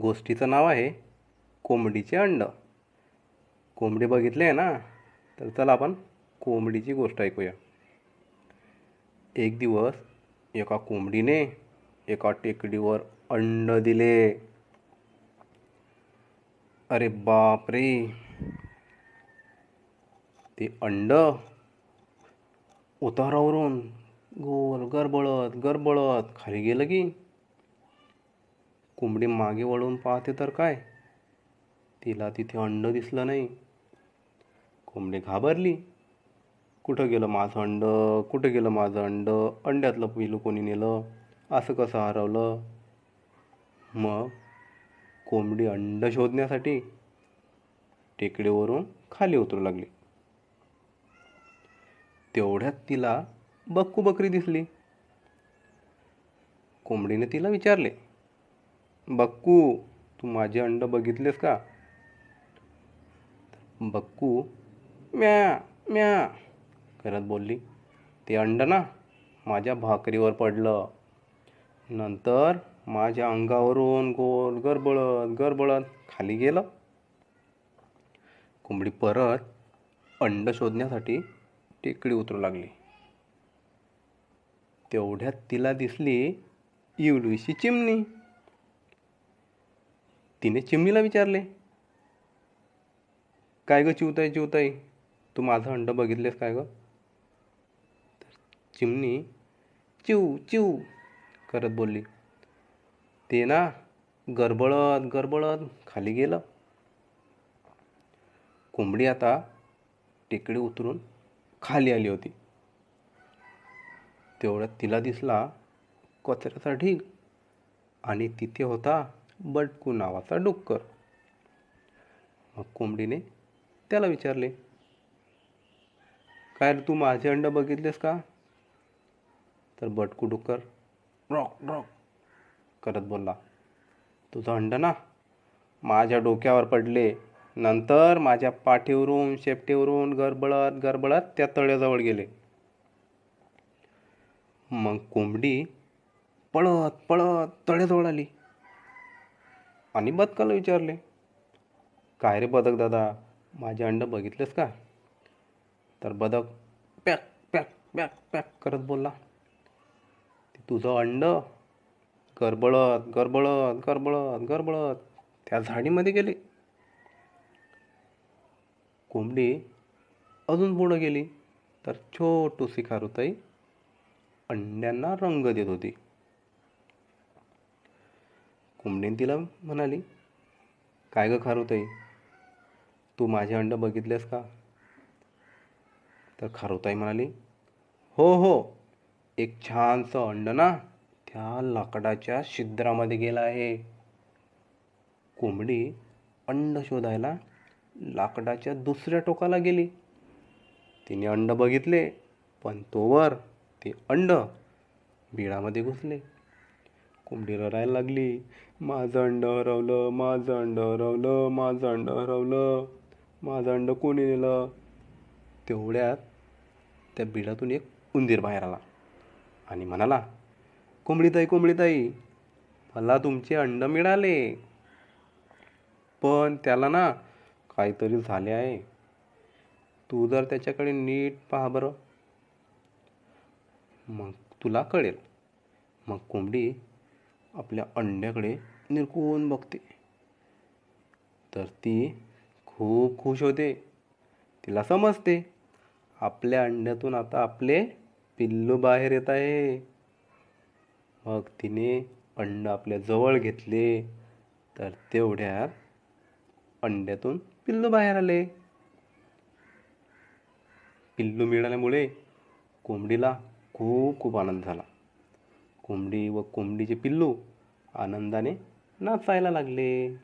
गोष्टीचं नाव आहे कोंबडीचे अंड. कोंबडी बघितली आहे ना? तर चला आपण कोंबडीची गोष्ट ऐकूया. एक दिवस एका कोंबडीने एका टेकडीवर अंड दिले. अरे बाप रे ते अंड उतारावरून गोल गरबळत गरबळत खाली गेलं की कोंबडी मागे वळून पाहते तर काय? तिला तिथे अंड दिसलं नाही. कोंबडी घाबरली. कुठं गेलं माझं अंड? कुठं गेलं माझं अंड? अंड्यातलं पिलू कोणी नेलं? असं कसं हरवलं? मग कोंबडी अंड शोधण्यासाठी टेकडीवरून खाली उतरू लागली. तेवढ्यात तिला बक्कू बकरी दिसली. कोंबडीने तिला विचारले बक्कू तू माझे अंड बघितलेस का? बक्कू म्या म्या. करत बोलली. ते अंड ना माझ्या भाकरीवर पडलं. नंतर माझ्या अंगावरून गोल गरबळत गरबळत खाली गेलं. कोंबडी परत अंड शोधण्यासाठी टेकडी उतरू लागली. तेवढ्यात तिला दिसली इवलूशी चिमणी. तिने चिमणीला विचारले काय ग चिवताई चिवताई तू माझं अंड बघितलेस काय ग? चिमणी चिव चिव करत बोलली ते ना गरबळत गरबळत खाली गेलं. कोंबडी आता टेकडी उतरून खाली आली होती. तेवढ्यात तिला दिसला कचऱ्याचा ढीग आणि तिथे होता बटकू नावाचा डुक्कर. मग कोंबडीने त्याला विचारले काय रे तू माझे अंड बघितलेस का? तर बटकू डुक्कर रॉक रॉक करत बोलला तुझं अंड ना माझ्या डोक्यावर पडले. नंतर माझ्या पाठीवरून शेपटीवरून गरबळत गरबळत त्या तळ्याजवळ गेले. मग कोंबडी पळत पळत तळ्याजवळ आली. आणि बदकाला विचारले? काय रे बदक दादा माझे अंड बघितलेस का? तर बदक पॅक पॅक पॅक पॅक करत बोलला. तुझं अंड गरबळत गरबळत गरबळत गरबळत त्या झाडीमध्ये गेले. कोंबडी अजून पुढं गेली तर छोटूसी खारुताई अंड्यांना रंग देत होती. कोंबडीने तिला म्हणाली काय गं खारुताई तू माझे अंड बघितलेस का? तर खारुताई म्हणाली हो हो एक छानसं अंड ना त्या लाकडाच्या छिद्रामध्ये गेला आहे. कोंबडी अंड शोधायला लाकडाच्या दुसऱ्या टोकाला गेली. तिने अंड बघितले पण तोवर ते अंड बिळामध्ये घुसले. कोंबडी रडायला लागली. माझं अंड हरवलं माझं अंड हरवलं माझं अंड हरवलं. माझं अंड कोणी नेलं? तेवढ्यात त्या बिडातून एक उंदीर बाहेर आला आणि म्हणाला कोंबडीताई कोंबडीताई मला तुमचे अंड मिळाले. पण त्याला ना काहीतरी झाले आहे. तू जर त्याच्याकडे नीट पहा बरं. मग तुला कळेल. मग कोंबडी आपल्या अंड्याकडे निरकून बघते. तर ती खूप खुश होते. तिला समजते. आपल्या अंड्यातून आता आपले पिल्लू बाहेर येत आहे. मग तिने अंड आपल्या जवळ घेतले. तर तेवढ्यात अंड्यातून पिल्लू बाहेर आले. पिल्लू मिळाल्यामुळे कोंबडीला खूप खूप आनंद झाला. कोंबडी व कोंबडीचे पिल्लू आनंदाने नाचायला लागले.